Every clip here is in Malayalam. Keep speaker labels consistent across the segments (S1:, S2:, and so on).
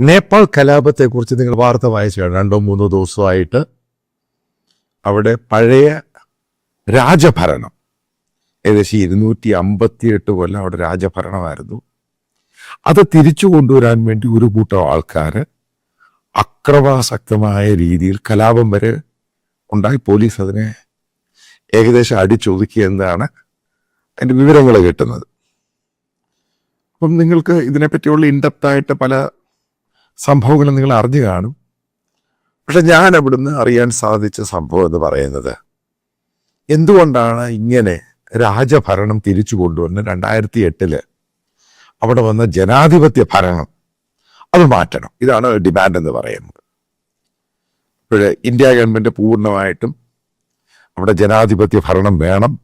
S1: നേപ്പാൾ കലാപത്തെക്കുറിച്ച് നിങ്ങൾ വാർത്ത വായിച്ചാണ്. രണ്ടോ മൂന്നോ ദിവസമായിട്ട് അവിടെ പഴയ രാജഭരണം. ഏകദേശം ഇരുന്നൂറ്റി അമ്പത്തിയെട്ട് കൊല്ലം അവിടെ രാജഭരണമായിരുന്നു. അത് തിരിച്ചു കൊണ്ടുവരാൻ വേണ്ടി ഒരു കൂട്ടം ആൾക്കാർ അക്രമാസക്തമായ രീതിയിൽ കലാപം വരെ ഉണ്ടായി. പോലീസ് അതിനെ ഏകദേശം അടിച്ചൊതുക്കി എന്നാണ് അതിന്റെ വിവരങ്ങൾ കിട്ടുന്നത്. അപ്പം നിങ്ങൾക്ക് ഇതിനെപ്പറ്റിയുള്ള ഇൻഡെപ്തായിട്ട് പല സംഭവങ്ങളും നിങ്ങൾ അറിഞ്ഞു കാണും. പക്ഷെ ഞാൻ അവിടുന്ന് അറിയാൻ സാധിച്ച സംഭവം എന്ന് പറയുന്നത് എന്തുകൊണ്ടാണ് ഇങ്ങനെ രാജഭരണം തിരിച്ചു കൊണ്ടുവന്ന് രണ്ടായിരത്തി എട്ടിൽ അവിടെ വന്ന ജനാധിപത്യ ഭരണം അത് മാറ്റണം? ഇതാണ് ഡിമാൻഡ് എന്ന് പറയുന്നത്. ഇപ്പോഴ് ഇന്ത്യ ഗവൺമെന്റ് പൂർണമായിട്ടും അവിടെ ജനാധിപത്യ ഭരണം വേണം.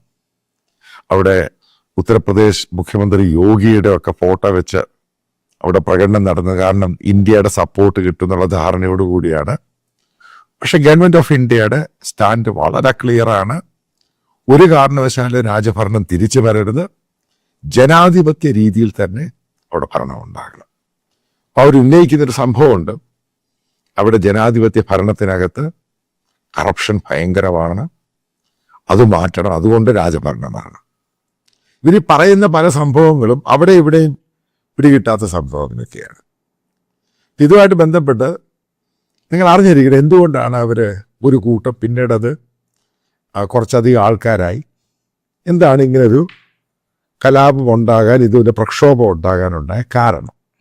S1: അവിടെ ഉത്തർപ്രദേശ് മുഖ്യമന്ത്രി യോഗിയുടെ ഒക്കെ ഫോട്ടോ വെച്ച് അവിടെ പ്രകടനം നടന്നത് കാരണം ഇന്ത്യയുടെ സപ്പോർട്ട് കിട്ടുന്നുള്ള ധാരണയോട് കൂടിയാണ്. പക്ഷെ ഗവൺമെന്റ് ഓഫ് ഇന്ത്യയുടെ സ്റ്റാൻഡ് വളരെ ക്ലിയർ ആണ്. ഒരു കാരണവശാലും രാജഭരണം തിരിച്ചു വരരുത്. ജനാധിപത്യ രീതിയിൽ തന്നെ അവിടെ ഭരണം ഉണ്ടാകണം. അവർ ഉന്നയിക്കുന്നൊരു സംഭവമുണ്ട്. അവിടെ ജനാധിപത്യ ഭരണത്തിനകത്ത് കറപ്ഷൻ ഭയങ്കരമാണ്. അത് മാറ്റണം. അതുകൊണ്ട് രാജഭരണമാണ് ഇവർ പറയുന്ന പല സംഭവങ്ങളും അവിടെ ഇവിടെയും പിടികിട്ടാത്ത സംഭവങ്ങളൊക്കെയാണ് ഇതുമായിട്ട് ബന്ധപ്പെട്ട് നിങ്ങൾ അറിഞ്ഞിരിക്കണം എന്തുകൊണ്ടാണ് അവർ ഒരു കൂട്ടം പിന്നീട് അത് കുറച്ചധികം ആൾക്കാരായി. എന്താണ് ഇങ്ങനൊരു കലാപം ഉണ്ടാകാൻ ഇതുപോലെ പ്രക്ഷോഭം ഉണ്ടാകാനുണ്ടായ കാരണം?